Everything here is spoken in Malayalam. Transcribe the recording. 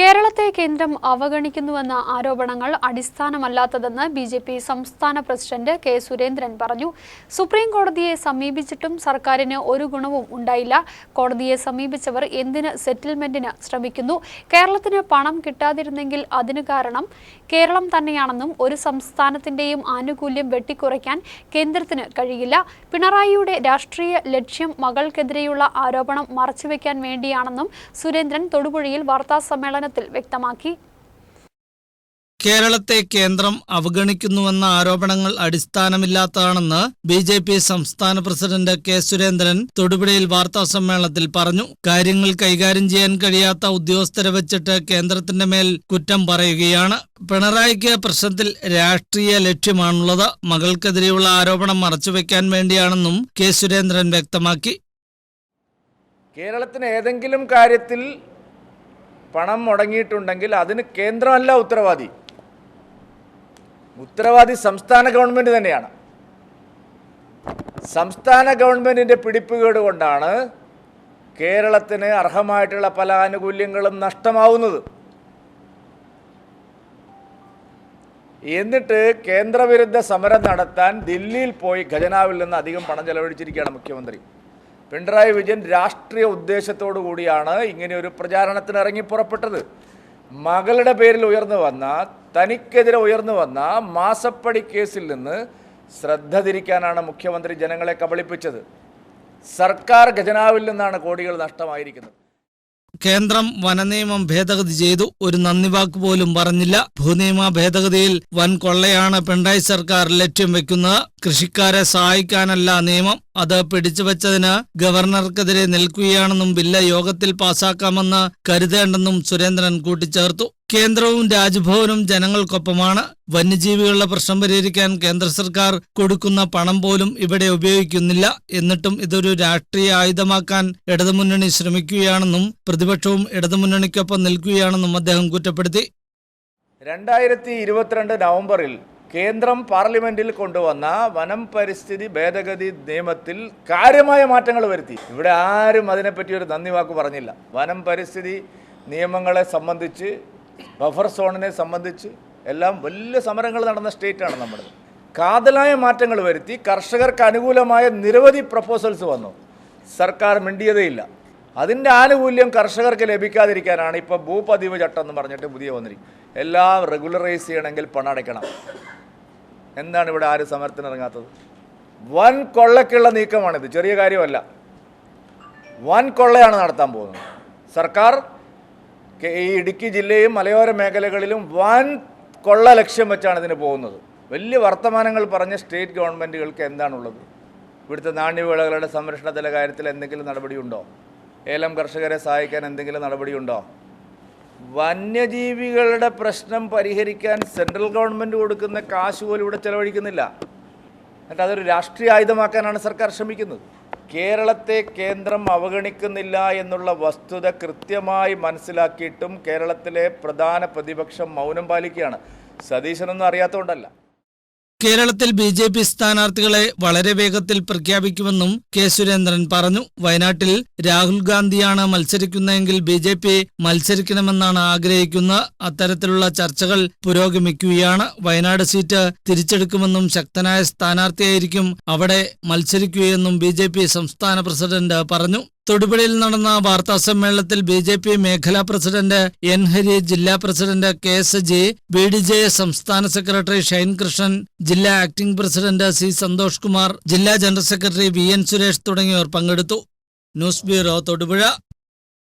കേരളത്തെ കേന്ദ്രം അവഗണിക്കുന്നുവെന്ന ആരോപണങ്ങൾ അടിസ്ഥാനമല്ലാത്തതെന്ന് ബി ജെ പി സംസ്ഥാന പ്രസിഡന്റ് കെ സുരേന്ദ്രൻ പറഞ്ഞു. സുപ്രീം കോടതിയെ സമീപിച്ചിട്ടും സർക്കാരിന് ഒരു ഗുണവും ഉണ്ടായില്ല. കോടതിയെ സമീപിച്ചവർ എന്തിന് സെറ്റിൽമെന്റിന് ശ്രമിക്കുന്നു? കേരളത്തിന് പണം കിട്ടാതിരുന്നെങ്കിൽ അതിന് കാരണം? കേരളം തന്നെയാണെന്നും ഒരു സംസ്ഥാനത്തിന്റെയും ആനുകൂല്യം വെട്ടിക്കുറയ്ക്കാൻ കേന്ദ്രത്തിന് കഴിയില്ല. പിണറായിയുടെ രാഷ്ട്രീയ ലക്ഷ്യം മകൾക്കെതിരെയുള്ള ആരോപണം മറച്ചുവെക്കാൻ വേണ്ടിയാണെന്നും സുരേന്ദ്രൻ തൊടുപുഴയിൽ വാർത്താസമ്മേളനത്തിൽ വ്യക്തമാക്കി. കേരളത്തെ കേന്ദ്രം അവഗണിക്കുന്നുവെന്ന ആരോപണങ്ങൾ അടിസ്ഥാനമില്ലാത്തതാണെന്ന് ബി ജെ പി സംസ്ഥാന പ്രസിഡന്റ് കെ സുരേന്ദ്രൻ തൊടുപുഴയിൽ വാർത്താസമ്മേളനത്തിൽ പറഞ്ഞു. കാര്യങ്ങൾ കൈകാര്യം ചെയ്യാൻ കഴിയാത്ത ഉദ്യോഗസ്ഥരെ വെച്ചിട്ട് കേന്ദ്രത്തിന്റെ മേൽ കുറ്റം പറയുകയാണ്. പിണറായിക്ക് പ്രശ്നത്തിൽ രാഷ്ട്രീയ ലക്ഷ്യമാണുള്ളത്. മകൾക്കെതിരെയുള്ള ആരോപണം മറച്ചുവെക്കാൻ വേണ്ടിയാണെന്നും കെ സുരേന്ദ്രൻ വ്യക്തമാക്കി. കേരളത്തിന് ഏതെങ്കിലും കാര്യത്തിൽ പണം മുടങ്ങിയിട്ടുണ്ടെങ്കിൽ അതിന് കേന്ദ്രമല്ല ഉത്തരവാദി. ഉത്തരവാദി സംസ്ഥാന ഗവൺമെന്റ് തന്നെയാണ്. സംസ്ഥാന ഗവൺമെന്റിന്റെ പിടിപ്പുകേട് കൊണ്ടാണ് കേരളത്തിന് അർഹമായിട്ടുള്ള പല ആനുകൂല്യങ്ങളും നഷ്ടമാവുന്നത്. എന്നിട്ട് കേന്ദ്രവിരുദ്ധ സമരം നടത്താൻ ദില്ലിയിൽ പോയി ഖജനാവിൽ നിന്ന് അധികം പണം ചെലവഴിച്ചിരിക്കുകയാണ് മുഖ്യമന്ത്രി. പിണറായി വിജയൻ രാഷ്ട്രീയ ഉദ്ദേശത്തോടു കൂടിയാണ് ഇങ്ങനെ ഒരു പ്രചാരണത്തിന് ഇറങ്ങി പുറപ്പെട്ടത്. മകളുടെ പേരിൽ ഉയർന്നു വന്ന തനിക്കെതിരെ ഉയർന്നു വന്ന മാസപ്പടി കേസിൽ നിന്ന് ശ്രദ്ധ തിരിക്കാനാണ് മുഖ്യമന്ത്രി ജനങ്ങളെ കബളിപ്പിച്ചത്. സർക്കാർ ഖജനാവിൽ നിന്നാണ് കോടികൾ നഷ്ടമായിരിക്കുന്നത്. കേന്ദ്രം വനനിയമം ഭേദഗതി ചെയ്തു. ഒരു നന്ദി വാക്ക് പോലും പറഞ്ഞില്ല. ഭൂനിയമ ഭേദഗതിയിൽ വൻ കൊള്ളയാണ് പിണറായി സർക്കാർ ലക്ഷ്യം വെക്കുന്നത്. കൃഷിക്കാരെ സഹായിക്കാനല്ല നിയമം. അത് പിടിച്ചുവച്ചതിന് ഗവർണർക്കെതിരെ നിൽക്കുകയാണെന്നും ബില്ല് യോഗത്തിൽ പാസാക്കാമെന്ന് കരുതേണ്ടെന്നും സുരേന്ദ്രൻ കൂട്ടിച്ചേർത്തു. കേന്ദ്രവും രാജ്ഭവനും ജനങ്ങൾക്കൊപ്പമാണ്. വന്യജീവികളുടെ പ്രശ്നം പരിഹരിക്കാൻ കേന്ദ്ര സർക്കാർ കൊടുക്കുന്ന പണം പോലും ഇവിടെ ഉപയോഗിക്കുന്നില്ല. എന്നിട്ടും ഇതൊരു രാഷ്ട്രീയ ആയുധമാക്കാൻ ഇടതുമുന്നണി ശ്രമിക്കുകയാണെന്നും പ്രതിപക്ഷവും ഇടതുമുന്നണിക്കൊപ്പം നിൽക്കുകയാണെന്നും അദ്ദേഹം കുറ്റപ്പെടുത്തി. രണ്ടായിരത്തി ഇരുപത്തിരണ്ട് നവംബറിൽ കേന്ദ്രം പാർലമെന്റിൽ കൊണ്ടുവന്ന വനം പരിസ്ഥിതി ഭേദഗതി നിയമത്തിൽ കാര്യമായ മാറ്റങ്ങൾ വരുത്തി. ഇവിടെ ആരും അതിനെപ്പറ്റി ഒരു നന്ദി വാക്ക് പറഞ്ഞില്ല. വനം പരിസ്ഥിതി നിയമങ്ങളെ സംബന്ധിച്ച് ബഫർ സോണിനെ സംബന്ധിച്ച് എല്ലാം വലിയ സമരങ്ങൾ നടന്ന സ്റ്റേറ്റാണ് നമ്മുടെ കാതലായ മാറ്റങ്ങൾ വരുത്തി കർഷകർക്ക് അനുകൂലമായ നിരവധി പ്രപ്പോസൽസ് വന്നു. സർക്കാർ മിണ്ടിയതേയില്ല. അതിന്റെ ആനുകൂല്യം കർഷകർക്ക് ലഭിക്കാതിരിക്കാനാണ് ഇപ്പോൾ ഭൂപതിവ് ചട്ടം എന്ന് പറഞ്ഞിട്ട് പുതിയ വന്നിരിക്കും എല്ലാം റെഗുലറൈസ് ചെയ്യണമെങ്കിൽ പണം അടയ്ക്കണം എന്താണ് ഇവിടെ ആര് സമരത്തിന് ഇറങ്ങാത്തത്? വൻ കൊള്ളക്കുള്ള നീക്കമാണിത്. ചെറിയ കാര്യമല്ല. വൻ കൊള്ളയാണ് നടത്താൻ പോകുന്നത്. സർക്കാർ ഈ ഇടുക്കി ജില്ലയും മലയോര മേഖലകളിലും വൻ കൊള്ള ലക്ഷ്യം വെച്ചാണ് ഇതിന് പോകുന്നത്. വലിയ വർത്തമാനങ്ങൾ പറഞ്ഞ സ്റ്റേറ്റ് ഗവൺമെന്റുകൾക്ക് എന്താണുള്ളത്? ഇവിടുത്തെ നാണ്യവിളകളുടെ സംരക്ഷണത്തിലെ കാര്യത്തിൽ എന്തെങ്കിലും നടപടിയുണ്ടോ? ഏലം കർഷകരെ സഹായിക്കാൻ എന്തെങ്കിലും നടപടിയുണ്ടോ? വന്യജീവികളുടെ പ്രശ്നം പരിഹരിക്കാൻ സെൻട്രൽ ഗവൺമെന്റ് കൊടുക്കുന്ന കാശ് പോലും ഇവിടെ ചെലവഴിക്കുന്നില്ല. എന്നിട്ട് അതൊരു രാഷ്ട്രീയ ആയുധമാക്കാനാണ് സർക്കാർ ശ്രമിക്കുന്നത്. കേരളത്തെ കേന്ദ്രം അവഗണിക്കുന്നില്ല എന്നുള്ള വസ്തുത കൃത്യമായി മനസ്സിലാക്കിയിട്ടും കേരളത്തിലെ പ്രധാന പ്രതിപക്ഷം മൗനം പാലിക്കുകയാണ്. സതീശനൊന്നും അറിയാത്തതുകൊണ്ടല്ല. കേരളത്തിൽ ബി ജെ പി സ്ഥാനാർത്ഥികളെ വളരെ വേഗത്തിൽ പ്രഖ്യാപിക്കുമെന്നും കെ സുരേന്ദ്രൻ പറഞ്ഞു. വയനാട്ടിൽ രാഹുൽ ഗാന്ധിയാണ് മത്സരിക്കുന്നതെങ്കിൽ ബി ജെ പി മത്സരിക്കണമെന്നാണ് ആഗ്രഹിക്കുന്ന അത്തരത്തിലുള്ള ചർച്ചകൾ പുരോഗമിക്കുകയാണ്. വയനാട് സീറ്റ് തിരിച്ചെടുക്കുമെന്നും ശക്തനായ സ്ഥാനാർത്ഥിയായിരിക്കും അവിടെ മത്സരിക്കുകയെന്നും ബി സംസ്ഥാന പ്രസിഡന്റ് പറഞ്ഞു. തൊടുപുഴയിൽ നടന്ന വാർത്താ സമ്മേളനത്തിൽ ബി ജെ പി മേഖലാ പ്രസിഡന്റ് എൻ ഹരി ജില്ലാ president K S G B D J സംസ്ഥാന സെക്രട്ടറി ഷൈൻ കൃഷ്ണൻ ജില്ലാ acting president C Santhosh Kumar ജില്ലാ general secretary V N Suresh തുടങ്ങിയവർ പങ്കെടുത്തു. News bureau Thodupuzha.